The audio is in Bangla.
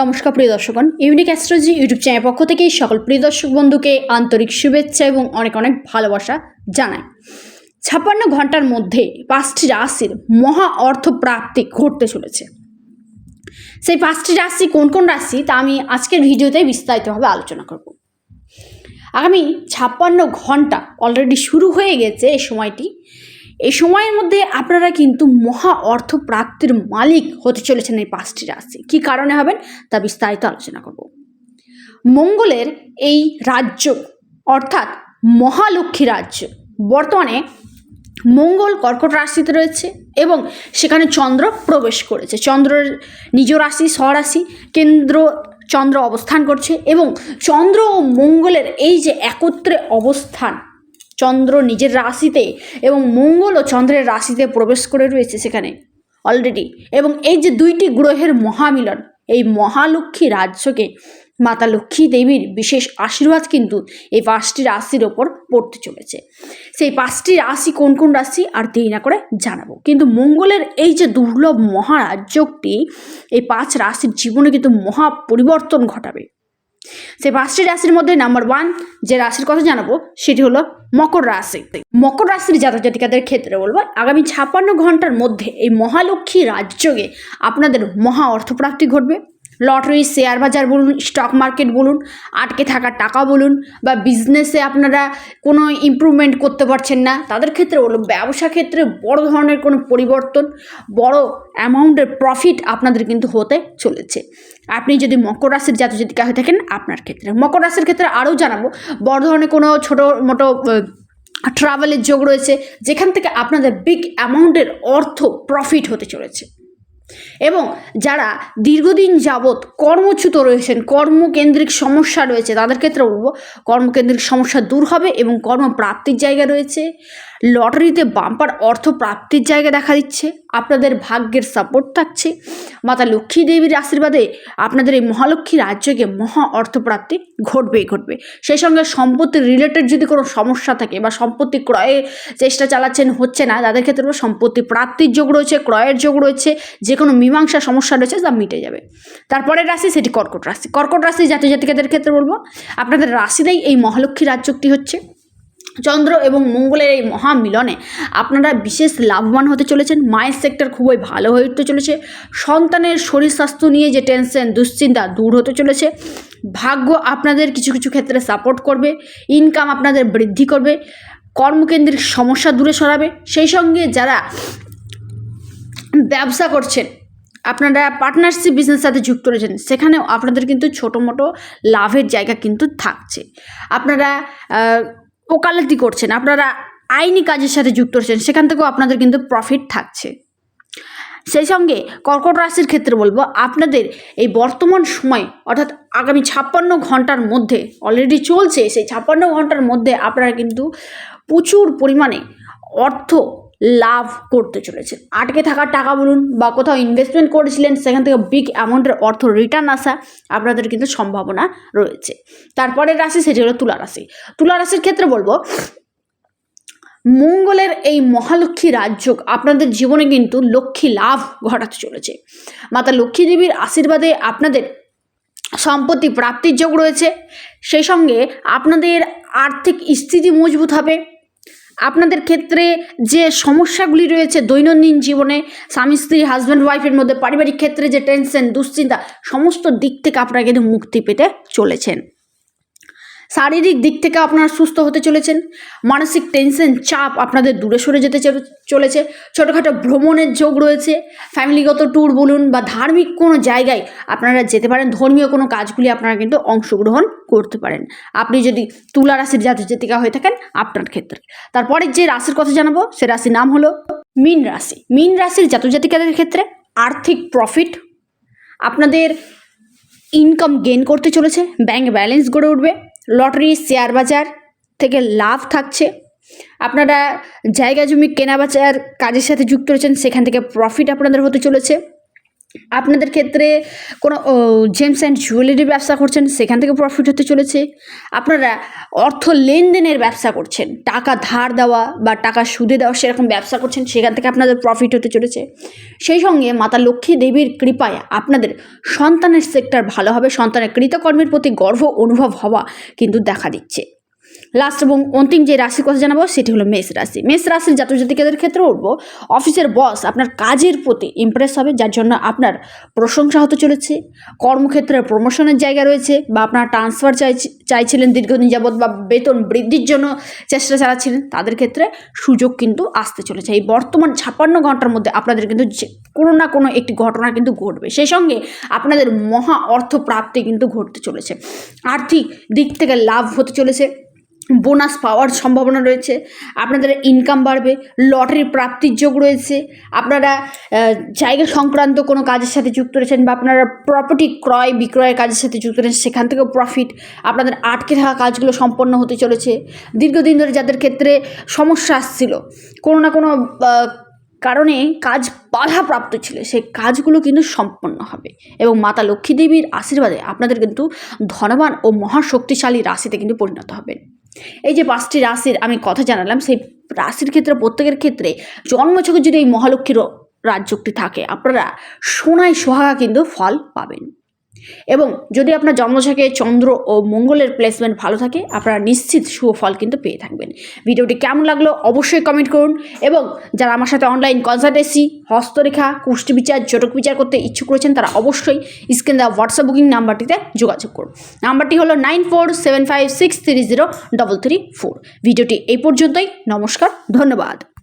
নমস্কার প্রিয় দর্শকগণ ইউনিক অ্যাস্ট্রোলজি ইউটিউব চ্যানেল পক্ষ থেকে সকল প্রিয় দর্শক বন্ধুকে আন্তরিক শুভেচ্ছা এবং অনেক অনেক ভালোবাসা জানায় ছাপ্পান্ন ঘণ্টার মধ্যে পাঁচটি রাশির মহা অর্থ প্রাপ্তি ঘটতে চলেছে। সেই পাঁচটি রাশি কোন কোন রাশি তা আমি আজকের ভিডিওতে বিস্তারিতভাবে আলোচনা করব। আগামী ছাপ্পান্ন ঘণ্টা অলরেডি শুরু হয়ে গেছে এই সময়টি। এই সময়ের মধ্যে আপনারা কিন্তু মহা অর্থ প্রাপ্তির মালিক হতে চলেছেন এই পাঁচটি রাশি। কী কারণে হবেন? তা বিস্তারিত আলোচনা করব। মঙ্গলের এই রাজ্য, অর্থাৎ মহালক্ষ্মী রাজ্য, বর্তমানে মঙ্গল কর্কট রাশিতে রয়েছে এবং সেখানে চন্দ্র প্রবেশ করেছে। চন্দ্রের নিজ রাশি, স্বরাশি, কেন্দ্র চন্দ্র অবস্থান করছে এবং চন্দ্র ও মঙ্গলের এই যে একত্রে অবস্থান চন্দ্র নিজের রাশিতে এবং মঙ্গল ও চন্দ্রের রাশিতে প্রবেশ করে রয়েছে সেখানে অলরেডি এবং এই যে দুইটি গ্রহের মহামিলন, এই মহালক্ষ্মী রাজ্যকে মাতা লক্ষ্মী দেবীর বিশেষ আশীর্বাদ কিন্তু এই পাঁচটি রাশির ওপর পড়তে চলেছে। সেই পাঁচটি রাশি কোন কোন রাশি আর দেরি না করে জানাব। কিন্তু মঙ্গলের এই যে দুর্লভ মহারাজ্যটি এই পাঁচ রাশির জীবনে কিন্তু মহা পরিবর্তন ঘটাবে। সেই পাঁচটি রাশির মধ্যে নাম্বার ওয়ান যে রাশির কথা জানাব, সেটি হলো মকর রাশি। মকর রাশির জাতক জাতিকাদের ক্ষেত্রে বলব, আগামী ছাপান্ন ঘণ্টার মধ্যে এই মহালক্ষ্মী রাজযোগে আপনাদের মহা অর্থপ্রাপ্তি ঘটবে। লটারি, শেয়ার বাজার বলুন স্টক মার্কেট বলুন, আটকে থাকা টাকা বলুন বা বিজনেসে আপনারা কোনো ইমপ্রুভমেন্ট করতে পারছেন না, তাদের ক্ষেত্রে বলুন ব্যবসা ক্ষেত্রে বড় ধরনের কোনো পরিবর্তন, বড় অ্যামাউন্টের প্রফিট আপনাদের কিন্তু হতে চলেছে। আপনি যদি মকর রাশির জাতক জাতিকা হয়ে থাকেন, আপনার ক্ষেত্রে। মকর রাশির ক্ষেত্রে আরও জানাব, বড় ধরনের কোনো ছোটো মোটো ট্রাভেলের যোগ রয়েছে, যেখান থেকে আপনাদের বিগ অ্যামাউন্টের অর্থ প্রফিট হতে চলেছে। এবং যারা দীর্ঘদিন যাবৎ কর্মচ্যুত রয়েছেন, কর্মকেন্দ্রিক সমস্যা রয়েছে, তাদের ক্ষেত্রে বলব, কর্মকেন্দ্রিক সমস্যা দূর হবে এবং কর্মপ্রাপ্তির জায়গা রয়েছে। লটারিতে বাম্পার অর্থ প্রাপ্তির জায়গা দেখা দিচ্ছে, আপনাদের ভাগ্যের সাপোর্ট থাকছে। মাতা লক্ষ্মী দেবীর আশীর্বাদে আপনাদের এই মহালক্ষ্মী রাজ্যকে মহা অর্থপ্রাপ্তি ঘটবেই ঘটবে। সেই সঙ্গে সম্পত্তি রিলেটেড যদি কোনো সমস্যা থাকে বা সম্পত্তি ক্রয়ের চেষ্টা চালাচ্ছেন, হচ্ছে না, তাদের ক্ষেত্রে সম্পত্তি প্রাপ্তির যোগ রয়েছে, ক্রয়ের যোগ রয়েছে যে কোনো মীমাংসা সমস্যা রয়েছে তা মিটে যাবে। তারপরের রাশি, সেটি কর্কট রাশি। কর্কট রাশি জাতীয় জাতিকাদের ক্ষেত্রে বলব, আপনাদের রাশিতেই এই মহালক্ষ্মী রাজ্যটি হচ্ছে। চন্দ্র এবং মঙ্গলের এই মহামিলনে আপনারা বিশেষ লাভবান হতে চলেছেন। মায়ের সেক্টর খুবই ভালো হয়ে উঠতে চলেছে। সন্তানের শরীর স্বাস্থ্য নিয়ে যে টেনশন দুশ্চিন্তা দূর হতে চলেছে। ভাগ্য আপনাদের কিছু কিছু ক্ষেত্রে সাপোর্ট করবে। ইনকাম আপনাদের বৃদ্ধি করবে। কর্মকেন্দ্রিক সমস্যা দূরে সরাবে। সেই সঙ্গে যারা ব্যবসা করছেন আপনারা পার্টনারশিপ বিজনেসের সাথে যুক্ত রয়েছেন, সেখানেও আপনাদের কিন্তু ছোটো মোটো লাভের জায়গা কিন্তু থাকছে। আপনারা ওকালতি করছেন, আপনারা আইনি কাজের সাথে যুক্ত রয়েছেন, সেখান থেকেও আপনাদের কিন্তু প্রফিট থাকছে। সেই সঙ্গে কর্কট রাশির ক্ষেত্রে বলব, আপনাদের এই বর্তমান সময়, অর্থাৎ আগামী ছাপ্পান্ন ঘণ্টার মধ্যে অলরেডি চলছে, সেই ছাপ্পান্ন ঘণ্টার মধ্যে আপনারা কিন্তু প্রচুর পরিমাণে অর্থ লাভ করতে চলেছে। আটকে থাকার টাকা বলুন বা কোথাও ইনভেস্টমেন্ট করেছিলেন, সেখান থেকে বিগ অ্যামাউন্টের অর্থ রিটার্ন আসা আপনাদের কিন্তু সম্ভাবনা রয়েছে। তারপরের রাশি, সেটি হলো তুলা রাশি। তুলা রাশির ক্ষেত্রে বলব, মঙ্গলের এই মহালক্ষ্মী রাজ্য আপনাদের জীবনে কিন্তু লক্ষ্মী লাভ ঘটাতে চলেছে। মাতা লক্ষ্মী দেবীর আশীর্বাদে আপনাদের সম্পত্তি প্রাপ্তির যোগ রয়েছে। সেই সঙ্গে আপনাদের আর্থিক স্থিতি মজবুত হবে। আপনাদের ক্ষেত্রে যে সমস্যাগুলি রয়েছে দৈনন্দিন জীবনে, স্বামী, স্ত্রী হাজব্যান্ড ওয়াইফের মধ্যে, পারিবারিক ক্ষেত্রে যে টেনশন দুশ্চিন্তা, সমস্ত দিক থেকে আপনারা কিন্তু মুক্তি পেতে চলেছেন। শারীরিক দিক থেকে আপনারা সুস্থ হতে চলেছেন, মানসিক টেনশন চাপ আপনাদের দূরে সরে যেতে চলে- চলেছে, ছোটোখাটো ভ্রমণের যোগ রয়েছে ফ্যামিলিগত ট্যুর বলুন বা ধার্মিক কোনো জায়গায় আপনারা যেতে পারেন, ধর্মীয় কোনো কাজগুলি আপনারা কিন্তু অংশগ্রহণ করতে পারেন। আপনি যদি তুলা রাশির জাতক জাতিকা হয়ে থাকেন, আপনার ক্ষেত্রে। তারপরে যে রাশির কথা জানাব, সে রাশির নাম হলো মীন রাশি। মীন রাশির জাতক জাতিকাদের ক্ষেত্রে আর্থিক প্রফিট আপনাদের ইনকাম গেইন করতে চলেছে ব্যাংক ব্যালেন্স গড়ে উঠবে লটারি, শেয়ার বাজার থেকে লাভ থাকছে। আপনারা জায়গা জমি, কেনা বেচার কাজের সাথে যুক্ত রয়েছেন, সেখান থেকে প্রফিট আপনাদের হতে চলেছে। আপনাদের ক্ষেত্রে কোনো জেমস অ্যান্ড জুয়েলারির ব্যবসা করছেন, সেখান থেকে প্রফিট হতে চলেছে। আপনারা অর্থ লেনদেনের ব্যবসা করছেন, টাকা ধার দেওয়া বা টাকা সুদে দেওয়া সেরকম ব্যবসা করছেন, সেখান থেকে আপনাদের প্রফিট হতে চলেছে। সেই সঙ্গে মাতা লক্ষ্মী দেবীর কৃপায় আপনাদের সন্তানের সেক্টর ভালো হবে, সন্তানের কৃতকর্মের প্রতি গর্ব অনুভব হওয়া কিন্তু দেখা দিচ্ছে। লাস্ট এবং অন্তিম যে রাশির কথা জানাব, সেটি হলো মেষ রাশি। মেষ রাশির জাতক জাতিকাদের ক্ষেত্রে উঠবো অফিসের বস আপনার কাজের প্রতি ইমপ্রেস হবে, যার জন্য আপনার প্রশংসা হতে চলেছে। কর্মক্ষেত্রে প্রমোশনের জায়গা রয়েছে বা আপনার ট্রান্সফার চাই চাইছিলেন দীর্ঘদিন যাবৎ বা বেতন বৃদ্ধির জন্য চেষ্টা চালাচ্ছিলেন, তাদের ক্ষেত্রে সুযোগ কিন্তু আসতে চলেছে। এই বর্তমান ছাপ্পান্ন ঘণ্টার মধ্যে আপনাদের কিন্তু কোনো না কোনো একটি ঘটনা কিন্তু ঘটবে। সেই সঙ্গে আপনাদের মহা অর্থ প্রাপ্তি কিন্তু ঘটতে চলেছে। আর্থিক দিক থেকে লাভ হতে চলেছে। বোনাস পাওয়ার সম্ভাবনা রয়েছে, আপনাদের ইনকাম বাড়বে লটারির প্রাপ্তির যোগ রয়েছে, আপনারা জায়গা সংক্রান্ত কোনো কাজের সাথে যুক্ত রয়েছেন বা আপনারা প্রপার্টি ক্রয় বিক্রয়ের কাজের সাথে যুক্ত রয়েছেন, সেখান থেকেও প্রফিট আপনাদের আটকে থাকা কাজগুলো সম্পন্ন হতে চলেছে। দীর্ঘদিন ধরে যাদের ক্ষেত্রে সমস্যা আসছিল, কোনো না কোনো কারণে কাজ বাধাপ্রাপ্ত ছিল। সেই কাজগুলো কিন্তু সম্পন্ন হবে। এবং মাতা লক্ষ্মী দেবীর আশীর্বাদে আপনাদের কিন্তু ধনবান ও মহাশক্তিশালী রাশিতে কিন্তু পরিণত হবেন। এই যে পাঁচটি রাশির আমি কথা জানালাম, সেই রাশির ক্ষেত্রে, প্রত্যেকের ক্ষেত্রে জন্মছকে যদি এই মহালক্ষ্মীর রাজযোগটি থাকে, আপনারা সোনায় সোহাগা কিন্তু ফল পাবেন। এবং যদি আপনার জন্মছকে চন্দ্র ও মঙ্গলের প্লেসমেন্ট ভালো থাকে, আপনারা নিশ্চিত শুভ ফল কিন্তু পেয়ে থাকবেন। ভিডিওটি কেমন লাগল অবশ্যই কমেন্ট করুন এবং যারা আমার সাথে অনলাইন কনসালটেন্সি হস্তরেখা, কুষ্টি বিচার, জটক বিচার করতে ইচ্ছুক রয়েছেন, তারা অবশ্যই স্ক্রিন দেওয়া হোয়াটসঅ্যাপ বুকিং নাম্বারটিতে যোগাযোগ করুন। নাম্বারটি হলো nine four seven five six three zero double three four ভিডিওটি এই পর্যন্তই, নমস্কার, ধন্যবাদ।